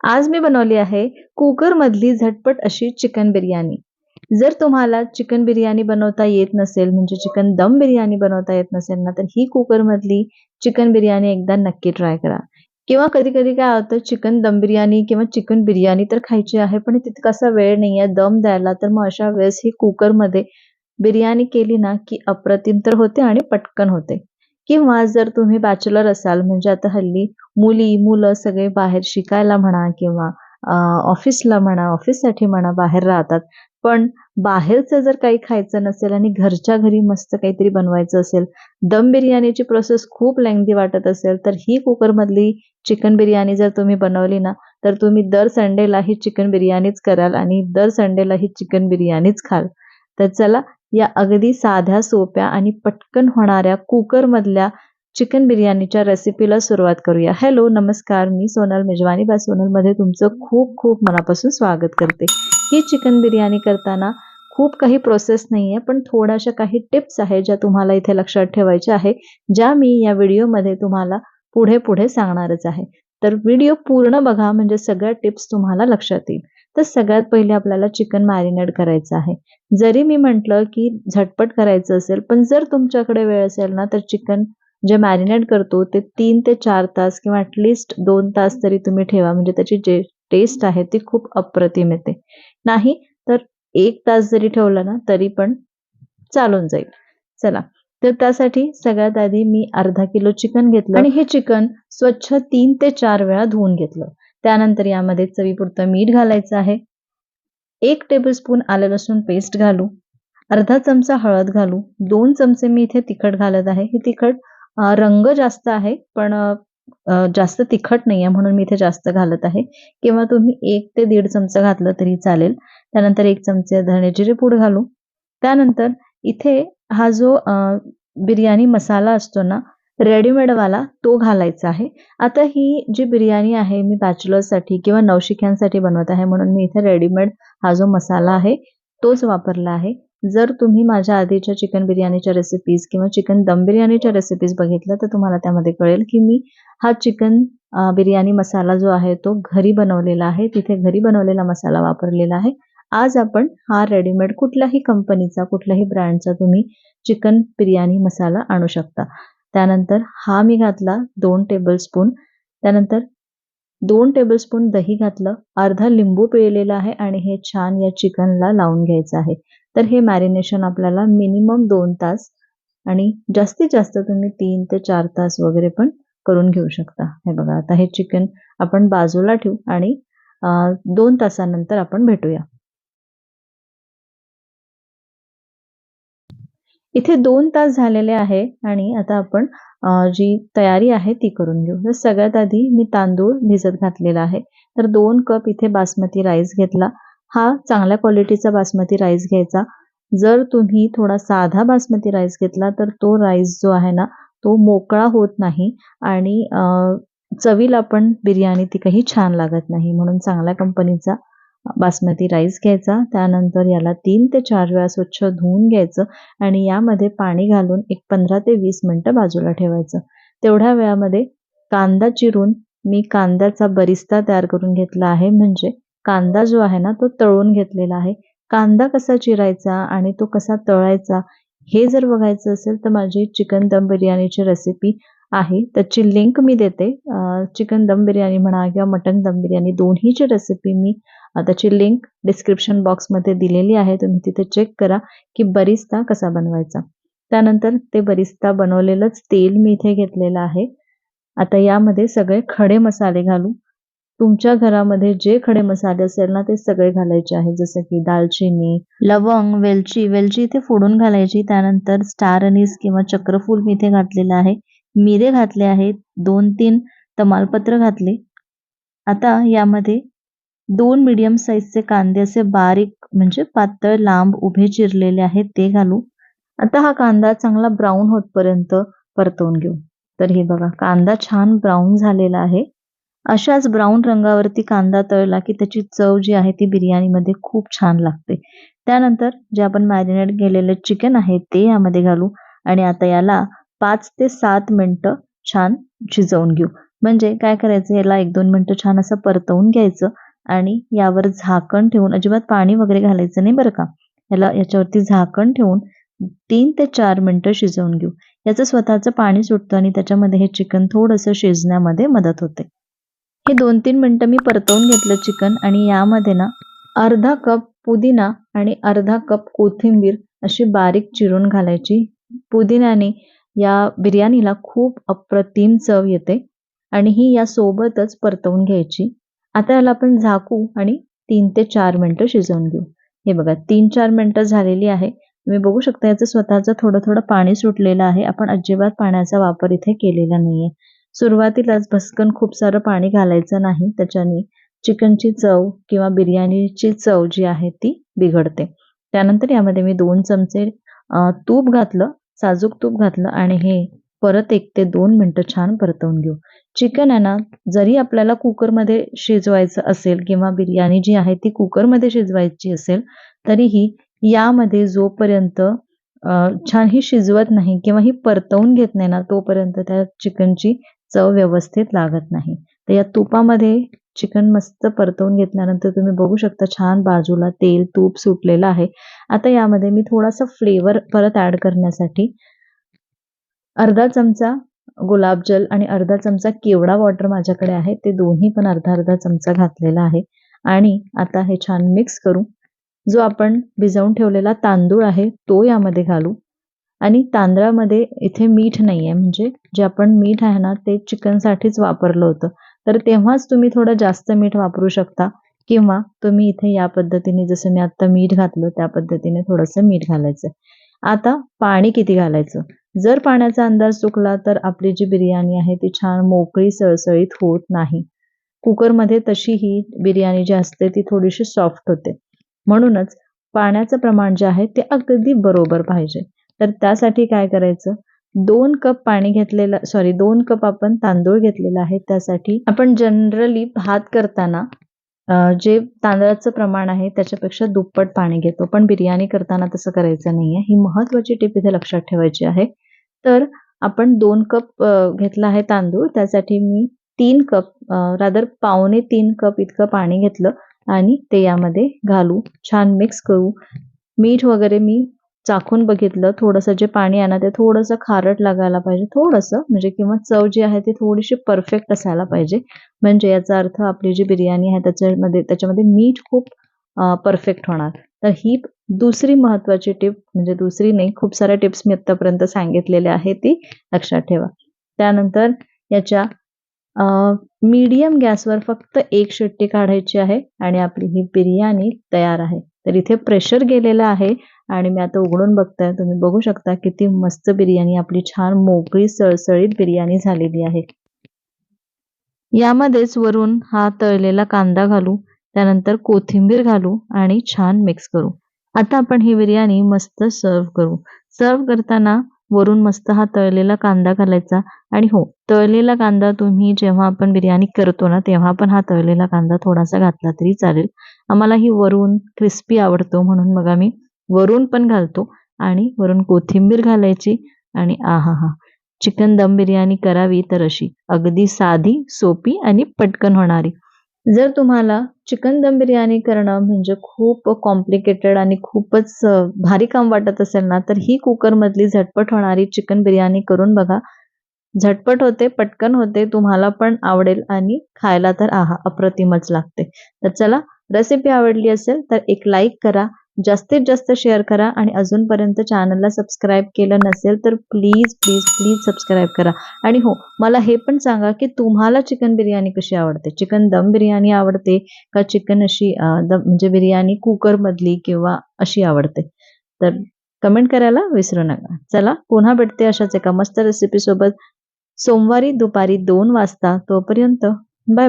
आज मी बनवली आहे कुकरमधली झटपट अशी चिकन बिर्याणी. जर तुम्हाला चिकन बिर्याणी बनवता येत नसेल म्हणजे चिकन दम बिर्याणी बनवता येत नसेल ना तर ही कुकरमधली चिकन बिर्याणी एकदा नक्की ट्राय करा. किंवा कधी कधी काय होतं चिकन दम बिर्याणी किंवा चिकन बिर्याणी तर खायची आहे पण तितकासा वेळ नाही आहे दम द्यायला तर मग अशा वेळेस ही कुकरमध्ये बिर्याणी केली ना की अप्रतिम तर होते आणि पटकन होते. किंवा जर तुम्ही बॅचलर असाल म्हणजे आता हल्ली मुली मुलं सगळे बाहेर शिकायला म्हणा किंवा ऑफिसला म्हणा ऑफिससाठी म्हणा बाहेर राहतात. पण बाहेरचं जर काही खायचं नसेल आणि घरच्या घरी मस्त काहीतरी बनवायचं असेल दम बिर्याणीची प्रोसेस खूप लेंगदी वाटत असेल तर ही कुकरमधली चिकन बिर्याणी जर तुम्ही बनवली ना तर तुम्ही दर संडेला ही चिकन बिर्याणीच कराल आणि दर संडेला ही चिकन बिर्याणीच खाल. तर चला या अगदी साध्या सोप्या आणि पटकन होणाऱ्या कुकरमधल्या चिकन बिर्याणीच्या रेसिपीला सुरुवात करूया. हॅलो नमस्कार. मी सोनल मेजवानी. बा सोनलमध्ये तुमचं खूप खूप मनापासून स्वागत करते. ही चिकन बिर्याणी करताना खूप काही प्रोसेस नाही आहे पण थोड्याशा काही टिप्स आहेत ज्या तुम्हाला इथे लक्षात ठेवायच्या आहे ज्या मी या व्हिडिओमध्ये तुम्हाला पुढे पुढे सांगणारच आहे. तर व्हिडिओ पूर्ण बघा म्हणजे सगळ्या टिप्स तुम्हाला लक्षात येईल. तर सगळ्यात पहिले आपल्याला चिकन मॅरिनेट करायचं आहे. जरी मी म्हटलं की झटपट करायचं असेल पण जर तुमच्याकडे वेळ असेल ना तर चिकन जे मॅरिनेट करतो ते तीन ते चार तास किंवा ॲटलिस्ट दोन तास तरी तुम्ही ठेवा. म्हणजे त्याची जे टेस्ट आहे ती खूप अप्रतिम येते. नाही तर एक तास जरी ठेवलं ना तरी पण चालून जाईल. चला तर त्यासाठी सगळ्यात आधी मी अर्धा किलो चिकन घेतलं. आणि हे चिकन स्वच्छ तीन ते चार वेळा धुवून घेतलं. त्यानंतर यामध्ये चवीपुरतं मीठ घालायचं आहे. एक टेबलस्पून आलं लसूण पेस्ट घालू. अर्धा चमचा हळद घालू. दोन चमचे मी इथे तिखट घालत आहे. हे तिखट रंग जास्त आहे पण जास्त तिखट नाही आहे म्हणून मी इथे जास्त घालत आहे. किंवा तुम्ही एक ते दीड चमचा घातलं तरी चालेल. त्यानंतर एक चमचे धणे जिरे पूड घालू. त्यानंतर इथे हा जो बिर्याणी मसाला असतो ना रेडीमेडवाला तो घालायचा आहे. आता ही जी बिर्याणी आहे मी बॅचलर्ससाठी किंवा नवशिक्यांसाठी बनवत आहे म्हणून मी इथे रेडीमेड हा जो मसाला आहे तोच वापरला आहे. जर तुम्ही माझ्या आधीच्या चिकन बिर्याणीच्या रेसिपीज किंवा चिकन दम बिर्याणीच्या रेसिपीज बघितल्या तर तुम्हाला त्यामध्ये कळेल की मी हा चिकन बिर्याणी मसाला जो आहे तो घरी बनवलेला आहे. तिथे घरी बनवलेला मसाला वापरलेला आहे. आज आपण हा रेडीमेड कुठल्याही कंपनीचा कुठल्याही ब्रँडचा तुम्ही चिकन बिर्याणी मसाला आणू शकता. त्यानंतर हा मी घातला दोन टेबलस्पून त्यानंतर दोन टेबलस्पून दही घातलं. अर्धा लिंबू पिळलेला आहे आणि हे छान या चिकनला लावून घ्यायचं आहे. तर हे मॅरिनेशन आपल्याला मिनिमम दोन तास आणि जास्तीत जास्त तुम्ही तीन ते चार तास वगैरे पण करून घेऊ शकता. हे बघा आता हे चिकन आपण बाजूला ठेवू आणि दोन तासानंतर आपण भेटूया. इथे दोन तास झालेले आहे आणि आता आपण जी तयारी आहे ती करून घेऊ. तर सगळ्यात आधी मी तांदूळ भिजत घातलेला आहे. तर दोन कप इथे बासमती राईस घेतला. हा चांगल्या क्वालिटीचा बासमती राईस घ्यायचा. जर तुम्ही थोडा साधा बासमती राईस घेतला तर तो राईस जो आहे ना तो मोकळा होत नाही आणि चवीला पण बिर्याणी ती काही छान लागत नाही. म्हणून चांगल्या कंपनीचा बासमती राईस घ्यायचा. त्यानंतर याला तीन ते चार वेळा स्वच्छ धुवून घ्यायचं आणि यामध्ये पाणी घालून एक पंधरा ते वीस मिनटं बाजूला ठेवायचं. तेवढ्या वेळामध्ये कांदा चिरून मी कांद्याचा बरिस्ता तयार करून घेतला आहे. म्हणजे कांदा जो आहे ना तो तळून घेतलेला आहे. कांदा कसा चिरायचा आणि तो कसा तळायचा हे जर बघायचं असेल तर माझी चिकन दम बिर्याणीची रेसिपी आहे. त्याची लिंक मी देते. चिकन दम बिर्याणी म्हणा किंवा मटन दम बिर्याणी दोन्हीची रेसिपी मी त्याची लिंक डिस्क्रिप्शन बॉक्समध्ये दिलेली आहे. तुम्ही तिथे चेक करा की बरिस्ता कसा बनवायचा. त्यानंतर ते बरिस्ता बनवलेलंच तेल मी इथे घेतलेलं आहे. आता यामध्ये सगळे खडे मसाले घालू. तुमच्या घरामध्ये जे खडे मसाले असेल ना ते सगळे घालायचे आहे. जसं की दालचिनी लवंग वेलची. वेलची इथे फोडून घालायची. त्यानंतर स्टार अनीस किंवा चक्रफूल मी इथे घातलेलं आहे. मिरे घातले आहेत. दोन तीन तमालपत्र घातले. आता यामध्ये दोन मीडियम साईजचे कांदे असे बारीक म्हणजे पातळ लांब उभे चिरलेले आहेत ते घालू. आता हा कांदा चांगला ब्राऊन होतपर्यंत परतवून घेऊ. तर हे बघा कांदा छान ब्राऊन झालेला आहे. अशाच ब्राऊन रंगावरती कांदा तळला की त्याची चव जी आहे ती बिर्याणीमध्ये खूप छान लागते. त्यानंतर जे आपण मॅरिनेट केलेले चिकन आहे ते यामध्ये घालू आणि आता याला पाच ते सात मिनटं छान शिजवून घेऊ. म्हणजे काय करायचं याला एक दोन मिनटं छान असं परतवून घ्यायचं. आणि यावर झाकण ठेवून अजिबात पाणी वगैरे घालायचं नाही बरं का? याला याच्यावरती झाकण ठेवून तीन ते चार मिनटं शिजवून घेऊ. याचं स्वतःचं पाणी सुटतं आणि त्याच्यामध्ये हे चिकन थोडंसं शिजण्यामध्ये मदत होते. हे दोन तीन मिनटं मी परतवून घेतलं चिकन आणि यामध्ये ना अर्धा कप पुदिना आणि अर्धा कप कोथिंबीर अशी बारीक चिरून घालायची. पुदिन्याने या बिर्याणीला खूप अप्रतिम चव येते आणि ही या सोबतच परतवून घ्यायची. आता याला आपण झाकू आणि तीन ते चार मिनटं शिजवून घेऊ. हे बघा तीन चार मिनटं झालेली आहे. तुम्ही बघू शकता याचं स्वतःचं थोडं थोडं पाणी सुटलेलं आहे. आपण अजिबात पाण्याचा वापर इथे केलेला नाहीये. सुरुवातीलाच भस्कन खूप सारं पाणी घालायचं नाही. त्याच्याने चिकनची चव किंवा बिर्याणीची चव जी आहे ती बिघडते. त्यानंतर यामध्ये मी दोन चमचे तूप घातलं साजूक तूप घातलं आणि हे परत एक ते दोन मिनटं छान परतवून घेऊ. चिकन आहे ना जरी आपल्याला कुकरमध्ये शिजवायचं असेल किंवा बिर्याणी जी आहे ती कुकरमध्ये शिजवायची असेल तरीही यामध्ये जोपर्यंत छान ही शिजवत नाही किंवा ही परतवून घेत नाही ना तोपर्यंत त्या चिकनची चव व्यवस्थित लागत नाही. तर या तुपामध्ये चिकन मस्त परतवून घेतल्यानंतर तुम्ही बघू शकता छान बाजूला तेल तूप सुटलेलं आहे. आता यामध्ये मी थोडासा फ्लेवर परत ॲड करण्यासाठी अर्धा चमचा गुलाबजल आणि अर्धा चमचा केवडा वॉटर माझ्याकडे आहे. ते दोन्ही पण अर्धा अर्धा चमचा घातलेला आहे. आणि आता हे छान मिक्स करू. जो आपण भिजवून ठेवलेला तांदूळ आहे तो यामध्ये घालू. आणि तांदळामध्ये इथे मीठ नाही आहे म्हणजे जे आपण मीठ आहे ना ते चिकनसाठीच वापरलं होतं. तर तेव्हाच तुम्ही थोडं जास्त मीठ वापरू शकता. किंवा तुम्ही इथे या पद्धतीने जसं मी आत्ता मीठ घातलं त्या पद्धतीने थोडंसं मीठ घालायचं. आता पाणी किती घालायचं? जर पाण्याचा अंदाज चुकला तर आपली जी बिर्याणी आहे ती छान मोकळी सळसळीत होत नाही. कुकरमध्ये तशी ही बिर्याणी जी असते ती थोडीशी सॉफ्ट होते. म्हणूनच पाण्याचं प्रमाण जे आहे ते अगदी बरोबर पाहिजे. तर त्यासाठी काय करायचं? दोन कप पाणी घेतलेलं सॉरी दोन कप आपण तांदूळ घेतलेला आहे त्यासाठी आपण जनरली भात करताना जे तांदळाचं प्रमाण आहे त्याच्यापेक्षा दुप्पट पाणी घेतो. पण बिर्याणी करताना तसं करायचं नाही आहे ही महत्त्वाची टिप इथे लक्षात ठेवायची आहे. तर आपण दोन कप घेतला आहे तांदूळ. त्यासाठी मी तीन कप रादर पावणे तीन कप इतकं पाणी घेतलं आणि ते यामध्ये घालू. छान मिक्स करू. मीठ वगैरे मी चाखून बघितलं. थोडंसं जे पाणी आहे ना ते थोडंसं खारट लागायला पाहिजे. थोडंसं म्हणजे किंवा चव जी आहे ती थोडीशी परफेक्ट असायला पाहिजे. म्हणजे याचा अर्थ आपली जी बिर्याणी आहे त्याच्यामध्ये त्याच्यामध्ये मीठ खूप परफेक्ट होणार. तर ही दुसरी महत्वाची टिप म्हणजे दुसरी नाही खूप साऱ्या टिप्स मी आतापर्यंत सांगितलेल्या आहे ती लक्षात ठेवा. त्यानंतर याच्या मीडियम गॅसवर फक्त एक शिट्टी काढायची आहे आणि आपली ही बिर्याणी तयार आहे. तर इथे प्रेशर गेलेलं आहे आणि मी आता उघडून बघताय तुम्ही बघू शकता किती मस्त बिर्याणी आपली छान मोकळी सळसळीत बिर्याणी झालेली आहे. यामध्येच वरून हा तळलेला कांदा घालू त्यानंतर कोथिंबीर घालू आणि छान मिक्स करू. आता आपण ही बिर्याणी मस्त सर्व करू. सर्व करताना वरून मस्त हा तळलेला कांदा घालायचा आणि हो तळलेला कांदा तुम्ही जेव्हा आपण बिर्याणी करतो ना तेव्हा पण हा तळलेला कांदा थोडासा घातला तरी चालेल. आम्हाला ही वरून क्रिस्पी आवडतो म्हणून मग आम्ही वरून पण घालतो आणि वरून कोथिंबीर घालायची आणि आहा हा. चिकन दम बिर्याणी करावी तर अशी. अगदी साधी सोपी आणि पटकन होणारी. जर तुम्हाला चिकन दम बिर्याणी करणं म्हणजे खूप कॉम्प्लिकेटेड आणि खूपच भारी काम वाटत असेल ना तर ही कुकरमधली झटपट होणारी चिकन बिर्याणी करून बघा. झटपट होते पटकन होते तुम्हाला पण आवडेल आणि खायला तर आहा अप्रतिमच लागते. तर चला रेसिपी आवडली असेल तर एक लाईक करा. जास्तीत जास्त शेअर करा आणि अजूनपर्यंत चॅनलला सबस्क्राईब केलं नसेल तर प्लीज प्लीज प्लीज सबस्क्राईब करा. आणि हो मला हे पण सांगा की तुम्हाला चिकन बिर्याणी कशी आवडते? चिकन दम बिर्याणी आवडते का चिकन अशी दम म्हणजे बिर्याणी कुकरमधली किंवा अशी आवडते? तर कमेंट करायला विसरू नका. चला पुन्हा भेटते अशाच एका मस्त रेसिपीसोबत सोमवारी दुपारी दोन वाजता तोपर्यंत बाय बाय